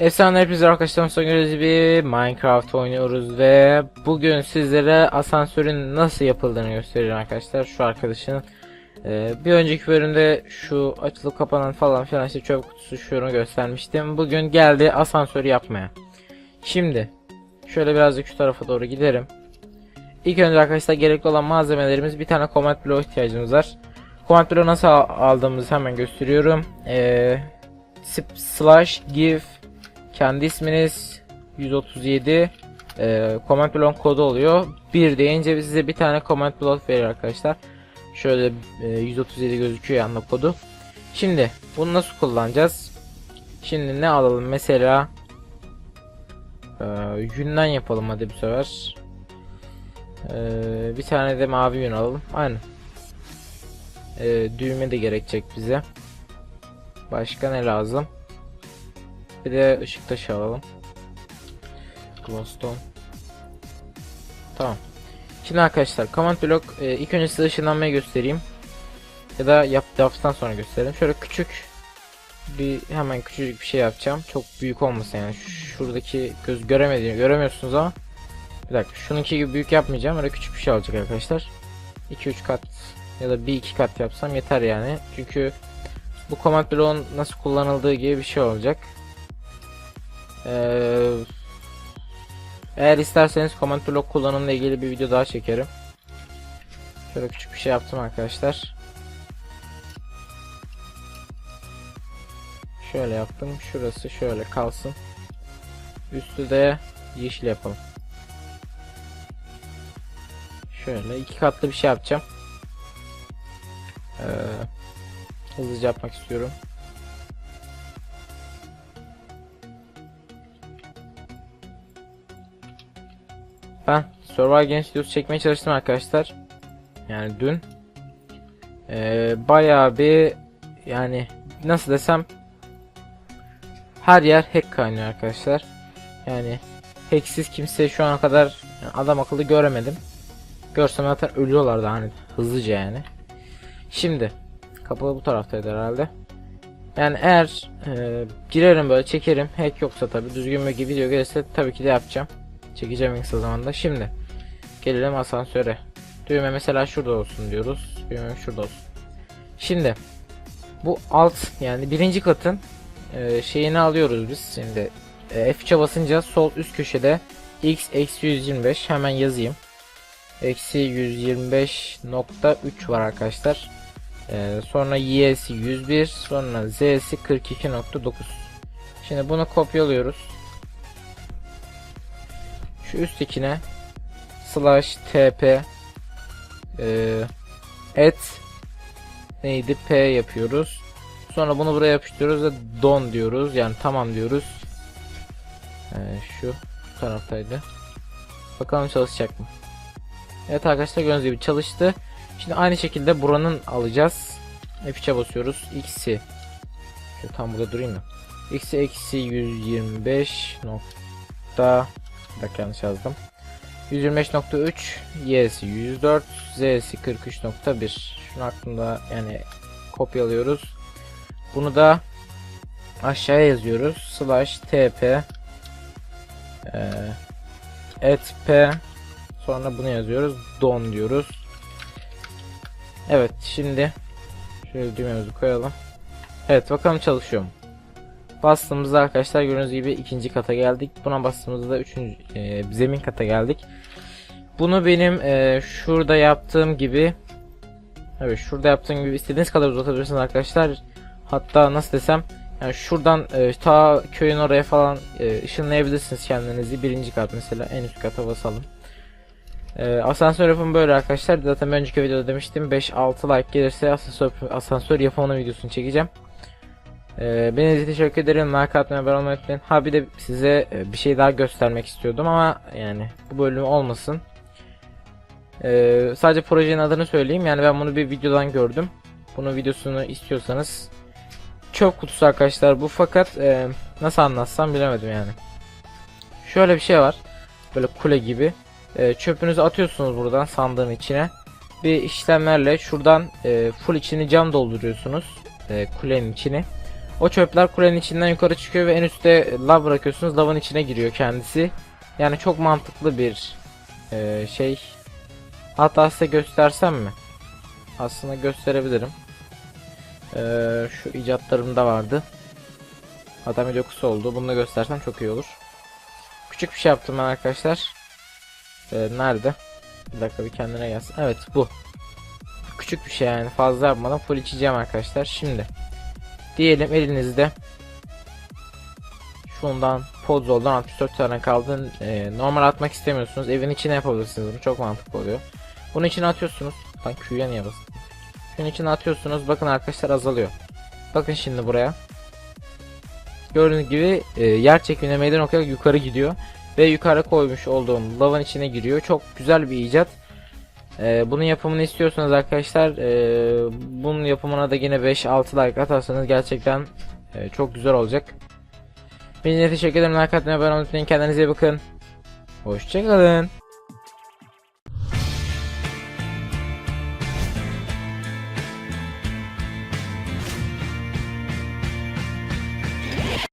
Efsane hepinize arkadaşlar son gördüğünüz gibi Minecraft oynuyoruz ve bugün sizlere asansörün nasıl yapıldığını göstereceğim arkadaşlar. Şu arkadaşın e, bir önceki bölümde şu açılıp kapanan falan filan işte çöp kutusu şunu göstermiştim. Bugün geldi asansörü yapmaya. Şimdi şöyle birazcık şu tarafa doğru giderim. İlk önce arkadaşlar gerekli olan malzemelerimiz bir tane command block ihtiyacımız var. Command block'u nasıl al- aldığımızı hemen gösteriyorum. Sp- slash give kendi isminiz 137 e, command block kodu oluyor. Bir deyince size bir tane command block verir arkadaşlar. Şöyle e, 137 gözüküyor yanında kodu. Şimdi bunu nasıl kullanacağız? Şimdi ne alalım mesela e, yünden yapalım hadi bu sefer. E, bir tane de mavi yün alalım. Aynen. E, düğme de gerekecek bize. Başka ne lazım? Bir de ışık taşı alalım. Glowstone. Tamam. Şimdi arkadaşlar command block e, ilk önce size ışınlanmayı göstereyim. Ya da yap, yaptıktan sonra göstereyim. Şöyle küçük bir hemen küçücük bir şey yapacağım. Çok büyük olmasın yani. Şuradaki göz göremediğini göremiyorsunuz ama. Bir dakika şununki gibi büyük yapmayacağım. Öyle küçük bir şey olacak arkadaşlar. 2-3 kat ya da 1-2 kat yapsam yeter yani. Çünkü bu command block'un nasıl kullanıldığı gibi bir şey olacak. Ee, eğer isterseniz command block kullanımla ilgili bir video daha çekerim. Şöyle küçük bir şey yaptım arkadaşlar. Şöyle yaptım. Şurası şöyle kalsın. Üstü de yeşil yapalım. Şöyle iki katlı bir şey yapacağım. Ee, hızlıca yapmak istiyorum. Ben Survival Games videosu çekmeye çalıştım arkadaşlar. Yani dün. Ee, bayağı bir yani nasıl desem her yer hack kaynıyor arkadaşlar. Yani hacksiz kimse şu ana kadar yani adam akıllı göremedim. Görsem zaten ölüyorlardı hani hızlıca yani. Şimdi kapı bu taraftaydı herhalde. Yani eğer e, girerim böyle çekerim hack yoksa tabi düzgün bir video gelirse tabii ki de yapacağım. Çekeceğim en kısa zamanda. Şimdi gelelim asansöre. Düğme mesela şurada olsun diyoruz. Düğme şurada olsun. Şimdi bu alt yani birinci katın e, şeyini alıyoruz biz. Şimdi e, F3'e basınca sol üst köşede x eksi 125 hemen yazayım. Eksi 125.3 var arkadaşlar. E, sonra y'si 101 sonra z'si 42.9. Şimdi bunu kopyalıyoruz şu üsttekine slash tp e, et neydi? P yapıyoruz. Sonra bunu buraya yapıştırıyoruz ve don diyoruz. Yani tamam diyoruz. E, şu taraftaydı. Bakalım çalışacak mı? Evet arkadaşlar gördüğünüz gibi çalıştı. Şimdi aynı şekilde buranın alacağız. F3'e basıyoruz. X'i. Şu tam burada durayım mı x'i eksi 125 nokta bir yanlış yazdım. 125.3 Y'si 104 Z'si 43.1 Şunu aklımda yani kopyalıyoruz. Bunu da aşağıya yazıyoruz. Slash TP e, et P sonra bunu yazıyoruz. Don diyoruz. Evet şimdi şöyle düğmemizi koyalım. Evet bakalım çalışıyor mu? Bastığımızda arkadaşlar gördüğünüz gibi ikinci kata geldik. Buna bastığımızda üçüncü e, zemin kata geldik. Bunu benim e, şurada yaptığım gibi Evet şurada yaptığım gibi istediğiniz kadar uzatabilirsiniz arkadaşlar. Hatta nasıl desem yani şuradan e, ta köyün oraya falan e, ışınlayabilirsiniz kendinizi. Birinci kat mesela en üst kata basalım. E, asansör yapımı böyle arkadaşlar. Zaten önceki videoda demiştim 5-6 like gelirse asansör, asansör yapımının videosunu çekeceğim. Ee, beni teşekkür ederim. Like atmayı, abone olmayı unutmayın. Ha bir de size e, bir şey daha göstermek istiyordum ama yani bu bölüm olmasın. Ee, sadece projenin adını söyleyeyim. Yani ben bunu bir videodan gördüm. Bunun videosunu istiyorsanız çöp kutusu arkadaşlar bu fakat e, nasıl anlatsam bilemedim yani. Şöyle bir şey var. Böyle kule gibi. E, çöpünüzü atıyorsunuz buradan sandığın içine. Bir işlemlerle şuradan e, full içini cam dolduruyorsunuz. E, kulenin içini. O çöpler kulenin içinden yukarı çıkıyor ve en üstte lav bırakıyorsunuz. Lavın içine giriyor kendisi. Yani çok mantıklı bir e, şey. Hatta size göstersem mi? Aslında gösterebilirim. E, şu icatlarım da vardı. Hatta video kısa oldu. Bunu da göstersem çok iyi olur. Küçük bir şey yaptım ben arkadaşlar. E, nerede? Bir dakika bir kendine gelsin. Evet bu. Küçük bir şey yani fazla yapmadan full içeceğim arkadaşlar. Şimdi diyelim elinizde şundan Podzol'dan 64 tane kaldı. Ee, normal atmak istemiyorsunuz. Evin içine yapabilirsiniz bunu. Çok mantıklı oluyor. Bunun içine atıyorsunuz. Lan Q'ya niye bastım? Şunun içine atıyorsunuz. Bakın arkadaşlar azalıyor. Bakın şimdi buraya. Gördüğünüz gibi e, yer çekimine meydan okuyarak yukarı gidiyor. Ve yukarı koymuş olduğum lavın içine giriyor. Çok güzel bir icat. Ee, bunun yapımını istiyorsanız arkadaşlar ee, bunun yapımına da yine 5-6 like atarsanız gerçekten ee, çok güzel olacak. Beni teşekkür ederim. Like atmayı, abone olmayı unutmayın. Kendinize iyi bakın. Hoşçakalın.